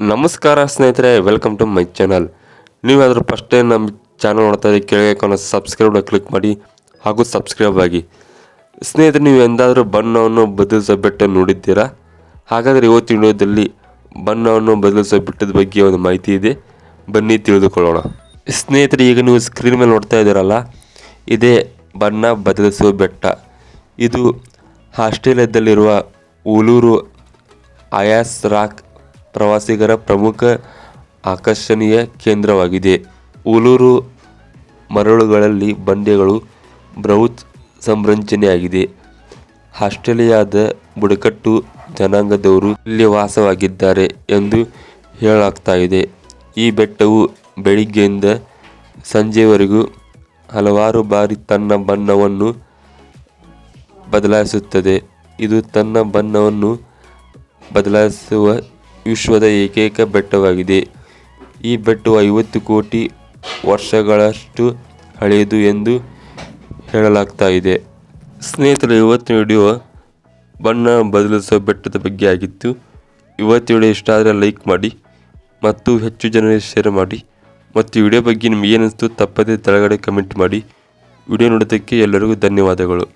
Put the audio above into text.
ನಮಸ್ಕಾರ ಸ್ನೇಹಿತರೆ welcome to my channel ನೀವಾದರೂ ಫಸ್ಟ್ ಟೈಮ್ ನಮ್ಮ ಚಾನಲ್ ನೋಡ್ತಾ ಇದ್ದೀವಿ ಕೆಳಗೆ ಕಾಣೋ ಸಬ್ಸ್ಕ್ರೈಬ್ ಕ್ಲಿಕ್ ಮಾಡಿ ಹಾಗೂ ಸಬ್ಸ್ಕ್ರೈಬ್ ಆಗಿ. ಸ್ನೇಹಿತರೆ, ನೀವು ಎಂದಾದರೂ ಬಣ್ಣವನ್ನು ಬದಲಿಸೋ ಬೆಟ್ಟ ನೋಡಿದ್ದೀರಾ? ಹಾಗಾದರೆ ಇವತ್ತು ವಿಡಿಯೋದಲ್ಲಿ ಬಣ್ಣವನ್ನು ಬದಲಿಸೋ ಬೆಟ್ಟದ ಬಗ್ಗೆ ಒಂದು ಮಾಹಿತಿ ಇದೆ. ಬನ್ನಿ ತಿಳಿದುಕೊಳ್ಳೋಣ. ಸ್ನೇಹಿತರೆ, ಈಗ ನೀವು ಸ್ಕ್ರೀನ್ ಮೇಲೆ ನೋಡ್ತಾ ಇದ್ದೀರಲ್ಲ, ಇದೇ ಬಣ್ಣ ಬದಲಿಸುವ ಬೆಟ್ಟ. ಇದು ಆಸ್ಟ್ರೇಲಿಯಾದಲ್ಲಿರುವ ಉಲೂರು ಅಯಾಸ್ ರಾಕ್ ಪ್ರವಾಸಿಗರ ಪ್ರಮುಖ ಆಕರ್ಷಣೀಯ ಕೇಂದ್ರವಾಗಿದೆ. ಉಲೂರು ಮರಳುಗಳಲ್ಲಿ ಬಂಡೆಗಳು ಬೃಹತ್ ಸಂರಚನೆಯಾಗಿದೆ. ಆಸ್ಟ್ರೇಲಿಯಾದ ಬುಡಕಟ್ಟು ಜನಾಂಗದವರು ಇಲ್ಲಿ ವಾಸವಾಗಿದ್ದಾರೆ ಎಂದು ಹೇಳಲಾಗ್ತಾ ಇದೆ ಈ ಬೆಟ್ಟವು ಬೆಳಿಗ್ಗೆಯಿಂದ ಸಂಜೆವರೆಗೂ ಹಲವಾರು ಬಾರಿ ತನ್ನ ಬಣ್ಣವನ್ನು ಬದಲಾಯಿಸುತ್ತದೆ. ಇದು ತನ್ನ ಬಣ್ಣವನ್ನು ಬದಲಾಯಿಸುವ ವಿಶ್ವದ ಏಕೈಕ ಬೆಟ್ಟವಾಗಿದೆ. ಈ ಬೆಟ್ಟವು ಐವತ್ತು ಕೋಟಿ ವರ್ಷಗಳಷ್ಟು ಹಳೆಯದು ಎಂದು ಹೇಳಲಾಗ್ತಾ ಇದೆ. ಸ್ನೇಹಿತರೆ, ಇವತ್ತಿನ ವಿಡಿಯೋ ಬಣ್ಣ ಬದಲಿಸುವ ಬೆಟ್ಟದ ಬಗ್ಗೆ ಆಗಿತ್ತು. ಇವತ್ತಿನ ವಿಡಿಯೋ ಇಷ್ಟ ಆದರೆ ಲೈಕ್ ಮಾಡಿ ಮತ್ತು ಹೆಚ್ಚು ಜನರಿಗೆ ಶೇರ್ ಮಾಡಿ. ಮತ್ತು ವಿಡಿಯೋ ಬಗ್ಗೆ ನಿಮಗೇನಿಸ್ತು ತಪ್ಪದೇ ತೆಳಗಡೆ ಕಮೆಂಟ್ ಮಾಡಿ. ವಿಡಿಯೋ ನೋಡೋದಕ್ಕೆ ಎಲ್ಲರಿಗೂ ಧನ್ಯವಾದಗಳು.